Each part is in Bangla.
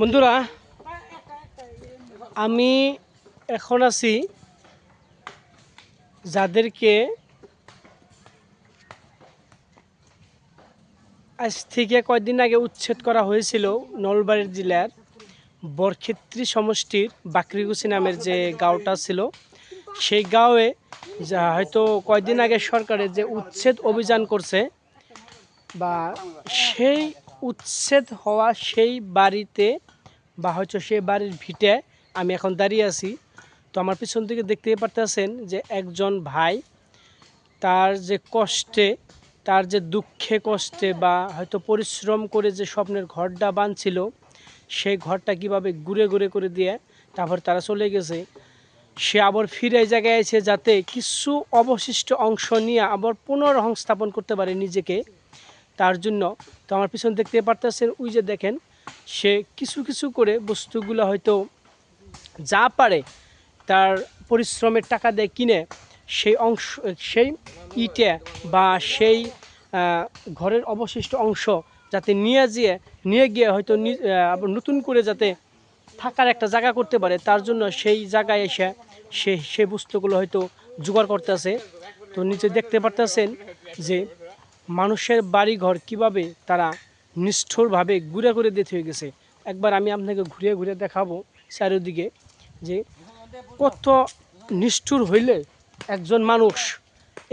বন্ধুরা, আমি এখন আছি যাদেরকে আজ থেকে কয়েকদিন আগে উচ্ছেদ করা হয়েছিল নলবাড়ি জেলার বরক্ষেত্রী সমষ্টির বাকরিগুছি নামের যে গাঁওটা ছিল। সেই গাঁওয়ে যা হয়তো কয়েকদিন আগে সরকারের যে উচ্ছেদ অভিযান করছে বা সেই উচ্ছেদ হওয়া সেই বাড়িতে বা হয়তো সেই বাড়ির ভিটে আমি এখন দাঁড়িয়ে আছি। তো আমার পিছন থেকে দেখতেই পারতেছেন যে একজন ভাই তার যে কষ্টে, তার যে দুঃখে কষ্টে বা হয়তো পরিশ্রম করে যে স্বপ্নের ঘরটা বাঁধছিল, সেই ঘরটা কীভাবে ঘুরে ঘুরে করে দিয়ে তারপর তারা চলে গেছে। সে আবার ফিরে এই জায়গায় এসে যাতে কিছু অবশিষ্ট অংশ নিয়ে আবার পুনর্সংস্থাপন করতে পারে নিজেকে। তার জন্য তো আমার পিছন দেখতে পারতেছেন, ওই যে দেখেন, সে কিছু কিছু করে বস্তুগুলো হয়তো যা পারে তার পরিশ্রমের টাকা দিয়ে কিনে সেই অংশ, সেই ইটে বা সেই ঘরের অবশিষ্ট অংশ যাতে নিয়ে যেয়ে, নিয়ে গিয়ে হয়তো আবার নতুন করে যাতে থাকার একটা জায়গা করতে পারে, তার জন্য সেই জায়গায় এসে সে সেই বস্তুগুলো হয়তো জোগাড় করতেছে। তো নিচে দেখতে পারতেছেন যে মানুষের বাড়িঘর কীভাবে তারা নিষ্ঠুরভাবে ঘুরে ঘুরে দিতে হয়ে গেছে? একবার আমি আপনাকে ঘুরে ঘুরে দেখাবো চারিদিকে যে কত নিষ্ঠুর হইলে একজন মানুষ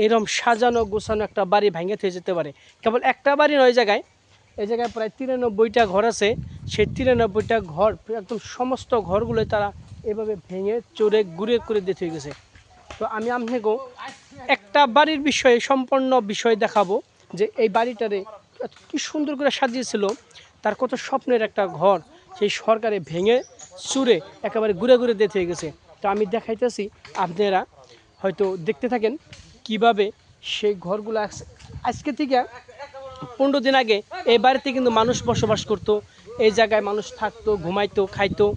এরম সাজানো গোছানো একটা বাড়ি ভেঙে থেকে যেতে পারে। কেবল একটা বাড়ি নয় জায়গায়, এই জায়গায় প্রায় তিরানব্বইটা ঘর আছে। সেই তিরানব্বইটা ঘর, একদম সমস্ত ঘরগুলোই তারা এভাবে ভেঙে চড়ে ঘুরে করে দিতে হয়ে গেছে। তো আমি আপনাকেও একটা বাড়ির বিষয়ে, সম্পূর্ণ বিষয় দেখাবো। যে এই বাড়িটারে কি সুন্দর করে সাজিয়েছিল, তার কত স্বপ্নের একটা ঘর সেই সরকারে ভেঙে, চুরে, একেবারে ঘুরে ঘুরে হয়ে গেছে। তো আমি দেখাইতেছি, আপনারা হয়তো দেখতে থাকেন কীভাবে সেই ঘরগুলো আজ- আজকে থেকে পনেরো দিন আগে এই বাড়িতে কিন্তু মানুষ বসবাস করত, এই জায়গায় মানুষ থাকতো, ঘুমাইতো, খাইতো।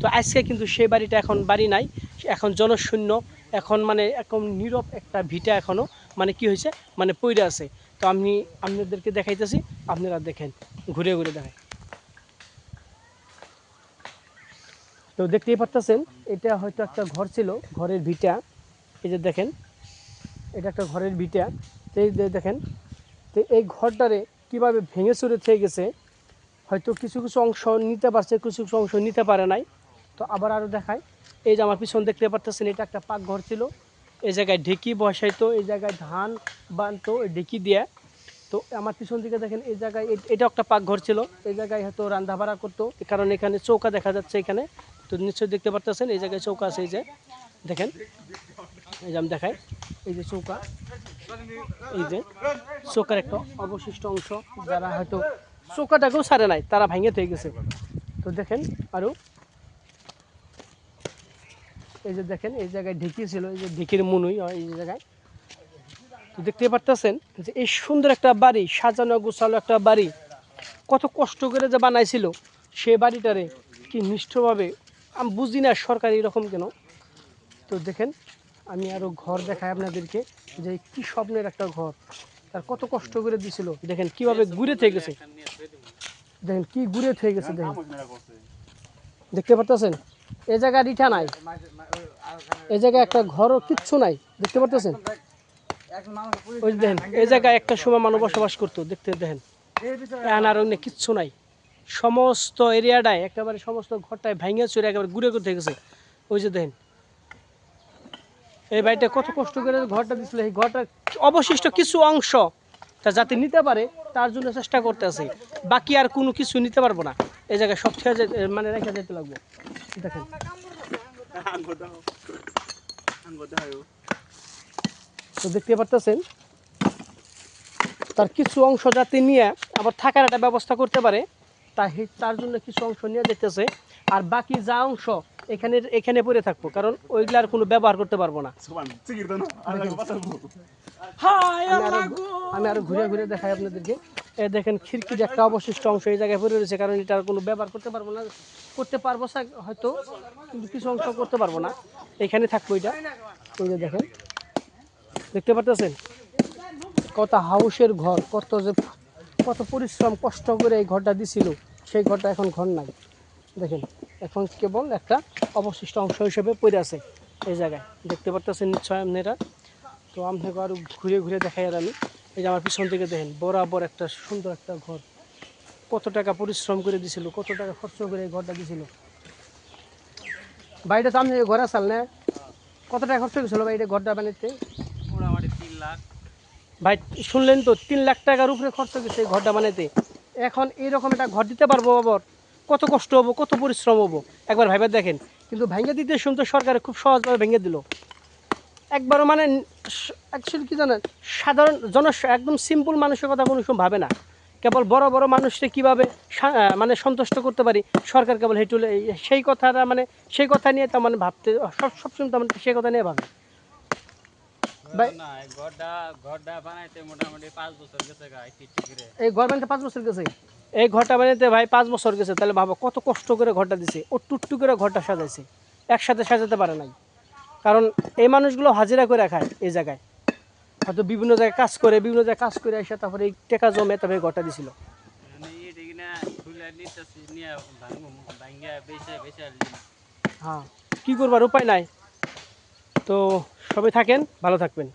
তো আজকে কিন্তু সেই বাড়িটা এখন বাড়ি নাই, এখন জনশূন্য। এখন মানে এখন নীরব একটা ভিটা এখনও মানে কি হয়েছে মানে পইরে আছে। তো আমি, আপনাদেরকে দেখাইতেছি, আপনারা দেখেন, ঘুরে ঘুরে দেখাই তো দেখতেই পারতেছেন, এটা হয়তো একটা ঘর ছিল, ঘরের ভিটা। এই যে দেখেন, এটা একটা ঘরের ভিটা। তো এই যে দেখেন, তো এই ঘরটারে কীভাবে ভেঙে চুরে থেকে গেছে, হয়তো কিছু কিছু অংশ নিতে পারছে, কিছু কিছু অংশ নিতে পারে নাই। তো আবার আরও দেখায় এই যে আমার পিছন দেখতে পারতেছেন, এটা একটা পাকঘর ছিল। এই জায়গায় ঢেকি বসাইতো, এই জায়গায় ধান বানতো ঢেকি দিয়ে। তো আমার পিছন দিকে দেখেন, এই জায়গায় এটা একটা পাকঘর ছিল। এই জায়গায় হয়তো রান্না বাড়া করতো কারণ এখানে চৌকা দেখা যাচ্ছে এখানে। তো নিশ্চয়ই দেখতে পারতেছেন, এই জায়গায় চৌকা আছে, এই যে। দেখেন, এই যে আমি দেখাই, এই যে চৌকা। এই যে চৌকার একটা অবশিষ্ট অংশ, যারা হয়তো চৌকাটাকেও সারে নাই, তারা ভেঙে থেকে গেছে। তো দেখেন আরও এই যে দেখেন, এই জায়গায় ঢেকি ছিল, এই যে ঢেঁকির মনুই হয় এই জায়গায়। দেখতে পারতেছেন যে এই সুন্দর একটা বাড়ি, সাজানো গোছালো একটা বাড়ি, কত কষ্ট করে যে বানাইছিল সে বাড়িটারে কি নিষ্ঠভাবে আমি বুঝি না সরকার এরকম কেন। তো দেখেন, আমি আরও ঘর দেখাই আপনাদেরকে যে কি স্বপ্নের একটা ঘর, তার কত কষ্ট করে দিছিল। দেখেন কীভাবে ঘুরে থেকে গেছে। দেখেন কি ঘুরে থেকে গেছে, দেখেন। দেখতে পারতেছেন? এই জায়গায় ইটা নাই। এই জায়গায় একটা ঘরও কিচ্ছু নাই, দেখতে পারতেছেন? ওই দেখেন এই জায়গায় একটা সময় মানুষ বসবাস করতো, দেখতে দেখেন। অন্য কিচ্ছু নাই। সমস্ত এরিয়াটায় একেবারে সমস্ত ঘরটায় ভেঙে চুরে একেবারে ঘুরে ঘুরে গেছে ওই যে দেখেন। এই বাড়িটা কত কষ্ট করে ঘরটা দিছিল, এই ঘরটা অবশিষ্ট কিছু অংশ তা যাতে নিতে পারে, তার জন্য চেষ্টা করতে আছে। বাকি আর কোনো কিছু নিতে পারব না। এই জায়গায় সব যেতে মানে রেখে যেতে লাগবো। দেখেন। তো দেখতে পারতেছেন তার কিছু অংশ যাতে নিয়ে আবার থাকার একটা ব্যবস্থা করতে পারে তা তার জন্য কিছু অংশ নিয়ে যেতেছে আর বাকি যা অংশ এখানে এখানে পড়ে থাকব কারণ ওইগুলার কোনো ব্যবহার করতে পারব না। আমি আরও ঘুরে ঘুরে দেখাই আপনাদেরকে। এই দেখেন খিড়কির একটা অবশিষ্ট অংশ এই জায়গায় পড়ে রয়েছে, কারণ এটার কোনো ব্যবহার করতে পারব না। করতে পারব হয়তো, কিন্তু কিছু অংশ করতে পারব না। এখানে থাকব এটা। ওই যে দেখেন, দেখতে পারতেছেন? কত হাউসের ঘর, কত যে কত পরিশ্রম, কষ্ট করে এই ঘরটা দিছিল। সেই ঘরটা এখন ঘর নাই। দেখেন, এখন কেবল একটা অবশিষ্ট অংশ হিসেবে পড়ে আছে এই জায়গায়। দেখতে পারতেছেন নিশ্চয় আপনারা? তো আপনাকে আরও ঘুরে ঘুরে দেখাই আর আমি। এই যে আমার পিছন থেকে দেখেন বরাবর একটা সুন্দর একটা ঘর। কত টাকা পরিশ্রম করে দিছিল কত টাকা খরচ করে এই ঘরটা দিছিল। বাড়িটা তো আপনি ঘর আসাল না? কত টাকা খরচ হয়েছিল বাড়িটা ঘরটা বানাইতে? তিন লাখ। ভাই শুনলেন তো তিন লাখ টাকার উপরে খরচ গেছে এই ঘরটা বানাইতে। এখন এইরকম একটা ঘর দিতে পারব আবার? কত কষ্ট হব কত পরিশ্রম হব? একবার ভাইবার দেখেন। কিন্তু ভেঙে দিতে শুনতে সরকার খুব সহজভাবে ভেঙে দিল। একবারও মানে অ্যাকচুয়ালি কি জানেন? সাধারণ জন একদম সিম্পল মানুষের কথা কোনো সময় ভাবে না। কেবল বড় বড় মানুষকে কীভাবে মানে সন্তুষ্ট করতে পারি? সরকার কেবল হেঁটু সেই কথাটা মানে সেই কথা নিয়ে তার মানে ভাবতে সব সবসময় তার মানে সেই কথা নিয়ে ভাবে। এই ঘর বানাতে পাঁচ বছর গেছে? এই ঘরটা বানাতে ভাই পাঁচ বছর গেছে তাহলে ভাবো কত কষ্ট করে ঘরটা দিছে। ও টুকটু করে ঘরটা সাজাইছে। একসাথে সাজাতে পারে নাই। কারণ এই মানুষগুলো হাজিরা করে খায় এই জায়গায়। হয়তো বিভিন্ন জায়গায় কাজ করে বিভিন্ন জায়গায় কাজ করে এসে তারপরে এই টেকা জমে তারপরে গোটা ঘরটা দিছিল। মানে হ্যাঁ। কী করবার উপায় নাই। তো সবাই থাকেন ভালো থাকবেন।